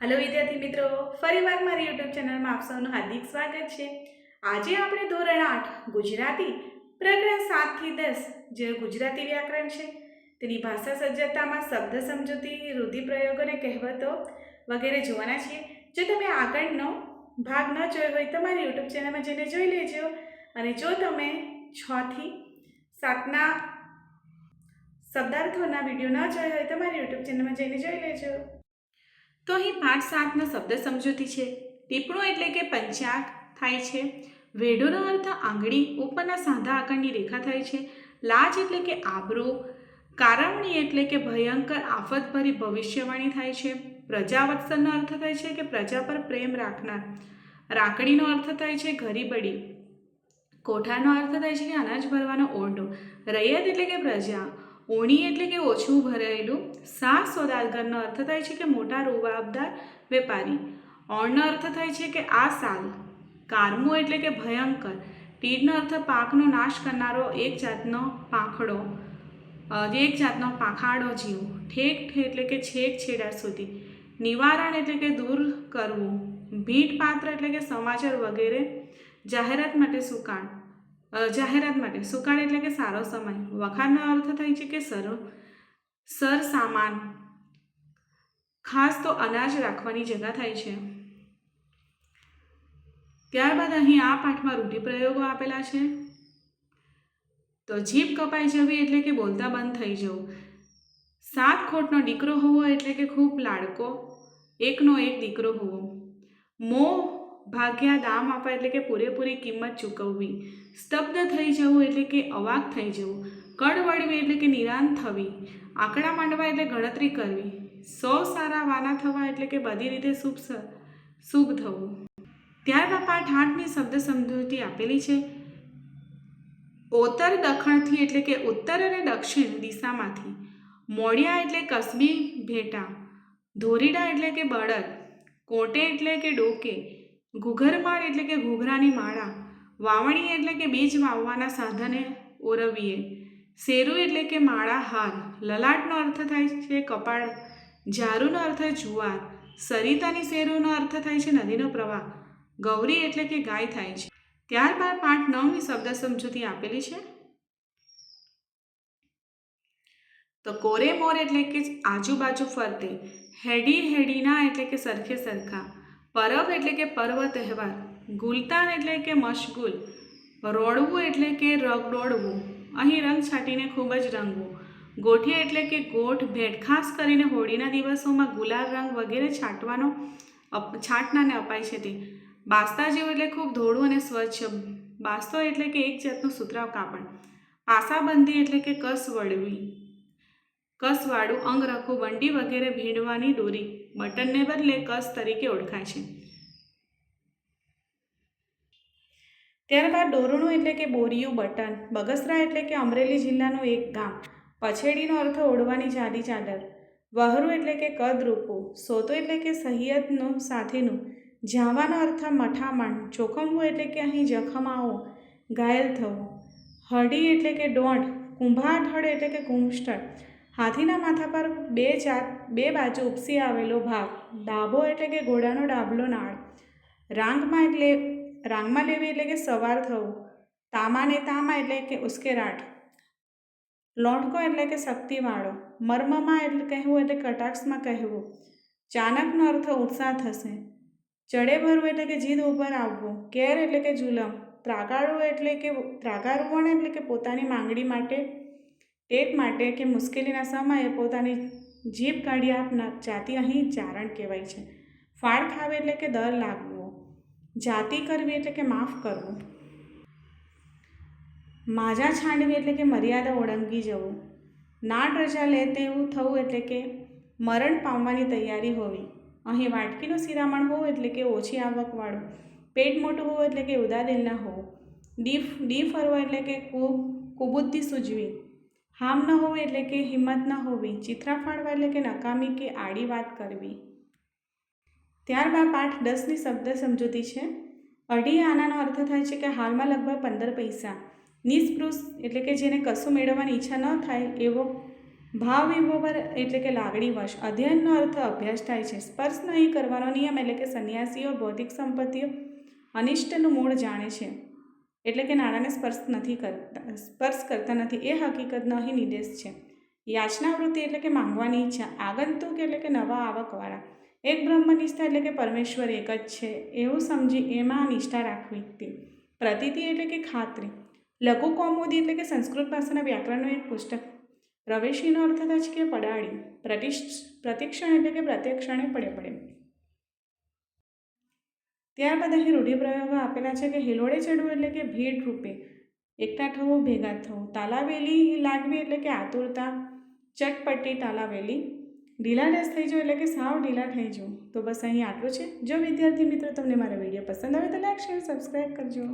Hello વિદ્યાર્થી મિત્રો ફરીવાર મારી યુટ્યુબ ચેનલમાં આપ સૌનું હાર્દિક સ્વાગત છે. આજે આપણે ધોરણ આઠ, ગુજરાતી, પ્રકરણ સાતથી દસ, જે ગુજરાતી વ્યાકરણ છે, તેની ભાષા સજ્જતામાં શબ્દ સમજૂતી રૂઢિપ્રયોગો અને કહેવતો વગેરે જોવાના છીએ. જો તમે આગળનો ભાગ ન જોયો હોય તો મારી યુટ્યુબ ચેનલમાં જઈને જોઈ લેજો. અને જો તમે છથી સાતના શબ્દાર્થોના વીડિયો ન જોયો હોય તો મારી યુટ્યુબ ચેનલમાં જઈને જોઈ લેજો. તો અહીં પાંચ સાતનો શબ્દ સમજૂતી છે. ટીપણું એટલે કે પંચાંગ થાય છે. વેઢોનો અર્થ આંગળી ઉપરના સાંધા આકારની રેખા થાય છે. લાજ એટલે કે આબરૂ. કારવણી એટલે કે ભયંકર, આફતભરી ભવિષ્યવાણી થાય છે. પ્રજાવત્સલનો અર્થ થાય છે કે પ્રજા પર પ્રેમ રાખનાર. રાખડીનો અર્થ થાય છે ગરીબડી. કોઠાનો અર્થ થાય છે કે અનાજ ભરવાનો ઓરડો. રૈયત એટલે કે પ્રજા. ઓણી એટલે કે ઓછું ભરાયેલું સા સોદાગરનો અર્થ થાય છે કે મોટા રૂવાબદાર વેપારી. ઓણનો અર્થ થાય છે કે આ સાલ. કારમો એટલે કે ભયંકર. તીડનો અર્થ પાકનો નાશ કરનારો એક જાતનો પાંખડો એક જાતનો પાંખાડો જીવ. ઠેક એટલે કે છેક છેડા સુધી. નિવારણ એટલે કે દૂર કરવું. ભીટ પાત્ર એટલે કે સમાચાર વગેરે. જાહેરાત માટે સુકાણ. જાહેરાત માટે. સુકાળ એટલે કે સારો સમય. વખાણનો અર્થ થાય છે કે સર સર સામાન ખાસ તો અનાજ રાખવાની જગા થાય છે. ત્યારબાદ અહીં આ પાઠમાં રૂઢિપ્રયોગો આપેલા છે. તો જીભ કપાઈ જવી એટલે કે બોલતા બંધ થઈ જવું. સાત ખોટનો દીકરો હોવો એટલે કે ખૂબ લાડકો. એકનો એક દીકરો હોવો. મોં ભાગ્યા દામ આપવા એટલે કે પૂરેપૂરી કિંમત ચૂકવવી. સ્તબ્ધ થઈ જવું એટલે કે અવાક થઈ જવું. કડ વળવી એટલે કે નિરાંત થવી. આંકડા માંડવા એટલે ગણતરી કરવી. સૌ સારા વાના થવા એટલે કે બધી રીતે શુભ શુભ થવું. ત્યારબાદ પાઠ આઠની શબ્દ સમજૂતી આપેલી છે. ઓતર દખણથી એટલે કે ઉત્તર અને દક્ષિણ દિશામાંથી. મોડિયા એટલે કસબી, ભેટા. ધોરીડા એટલે કે બળદ. કોટે એટલે કે ડોકે. ઘૂઘરમાળ એટલે કે ઘૂઘરાની માળા, વાવણી એટલે કે બીજ વાવવાના સાધને ઓરવીએ. શેરુ એટલે કે માળા હાર, લલાટનો અર્થ થાય છે કપાળ, ઝારુનો અર્થ જુવાર, સરિતાની શેરુનો અર્થ થાય છે નદીનો પ્રવાહ, ગૌરી એટલે કે ગાય થાય છે. ત્યારબાદ પાઠ નવની શબ્દ સમજૂતી આપેલી છે. તો કોરે મોર એટલે કે આજુબાજુ ફરતે, હેડી હેડીના એટલે કે સરખે સરખા પરબ એટલે કે પર્વ તહેવાર, ગુલતાન એટલે કે મશગુલ રોડવું એટલે કે રગડોળવું, અહીં રંગ છાંટીને ખૂબ જ રંગવું, ગોઠિયા એટલે કે ગોઠ ભેટ, ખાસ કરીને હોળીના દિવસોમાં ગુલાલ રંગ વગેરે છાંટવાનો છાંટનાને અપાય છે તે. બાસ્તા જેવું એટલે ખૂબ ધોળું અને સ્વચ્છ, બાસ્તો એટલે કે એક જાતનું સુતરાવ કાપડ. પાસાબંધી એટલે કે કસ વળવી કસવાળું અંગ રખવું વંડી વગેરે ભીંડવાની દોરી. બટનને બદલે કસ તરીકે ઓળખાય છે. ત્યારબાદ ડોરણું એટલે કે બોરિયું બટન, બગસરા એટલે કે અમરેલી જિલ્લાનું એક ગામ, પછેડીનો અર્થ ઓઢવાની જાડી ચાદર, વહરું એટલે કે કદરૂપું, સોતો એટલે કે સહિયતનું, સાથેનું જાવાનો અર્થ મઠામણ, જોખમવું એટલે કે અહીં જખમાવો ઘાયલ થવું હડી એટલે કે દોંઢ, કુંભાઠળ એટલે કે કુંભષ્ઠળ હાથીના માથા પર બે ચાર, બે બાજુ ઉપસી આવેલો ભાગ ડાભો એટલે કે ઘોડાનો ડાબલો નાળ. રાંગમાં એટલે, રાંગમાં લેવી એટલે કે સવાર થવું. તામાને તામા એટલે કે ઉશ્કેરાટ. લોટકો એટલે કે શક્તિવાળો. મર્મમાં એટલે કહેવું એટલે કટાક્ષમાં કહેવું. ચાનકનો અર્થ ઉત્સાહ થશે. ચડે ભરવું એટલે કે જીદ ઉપર આવવું. કેર એટલે કે જુલમ. ત્રાગાડવું એટલે કે ત્રાગાડવું એટલે કે પોતાની માંગણી માટે ટેક માટે કે મુશ્કેલીના સમયે પોતાની જીભ કાઢી આપનાર જાતિ અહીં ચારણ કહેવાય છે. ફાળ ખાવે એટલે કે દર લાગવો. જાતિ કરવી એટલે કે માફ કરવું. માજા છાંડવી એટલે કે મર્યાદા ઓળંગી જવું. નાટ રજા લે તેવું થવું એટલે કે મરણ પામવાની તૈયારી હોવી. અહીં વાટકીનું શિરામણ હોવું એટલે કે ઓછી આવકવાળું પેટ મોટું હોવું એટલે કે ઉદાદિલ ન હોવું. ડી ડી ફરવો એટલે કે કુ, કુબુદ્ધિ સૂજવી હામ ન હોવી એટલે કે હિંમત ન હોવી ચિત્રા ફાળવા એટલે કે નકામી કે આડી વાત કરવી. ત્યારબાદ પાઠ દસની શબ્દ સમજૂતી છે. અઢી આનાનો અર્થ થાય છે કે હાલમાં લગભગ પંદર પૈસા. નિસ્પૃશ એટલે કે જેને કશું મેળવવાની ઈચ્છા ન થાય, એવો ભાવ વિભોવર એટલે કે લાગણી વશ. અધ્યયનનો અર્થ અભ્યાસ થાય છે. સ્પર્શ નહીં કરવાનો નિયમ એટલે કે સંન્યાસીઓ ભૌતિક સંપત્તિઓ અનિષ્ટનું મૂળ જાણે છે. એટલે કે નાણાંને સ્પર્શ નથી કરતા, સ્પર્શ કરતા નથી. એ હકીકતનો અહીં નિર્દેશ છે. યાચનાવૃત્તિ એટલે કે માંગવાની ઈચ્છા, આગંતુક એટલે કે નવા આવકવાળા. એક બ્રહ્મનિષ્ઠા એટલે કે પરમેશ્વર એક જ છે. એવું સમજી એમાં નિષ્ઠા રાખવી. તે પ્રતીતિ એટલે કે ખાતરી. લઘુ કૌમુદી એટલે કે સંસ્કૃત ભાષાના વ્યાકરણનું એક પુસ્તક. પ્રવેશીનો અર્થ થાય છે કે પડાળી. પ્રતિક્ષણ એટલે કે પ્રત્યક્ષણે પડે પડે. ત્યારબાદ અહીં રૂઢિપ્રયોગો આપેલા છે કે હિલોડે ચડવું એટલે કે ભીડ રૂપે. એકઠા થવું, ભેગા થવું. તાલાવેલી લાગવી એટલે કે આતુરતા. ચટપટી તાલાવેલી. ઢીલાડેસ થઈ જવું એટલે કે સાવ ઢીલા થઈ જવું. તો બસ અહીં આટલું છે. જો વિદ્યાર્થી મિત્રો તમને મારો વીડિયો પસંદ આવે તો લાઈક, શેર, સબસ્ક્રાઈબ કરજો.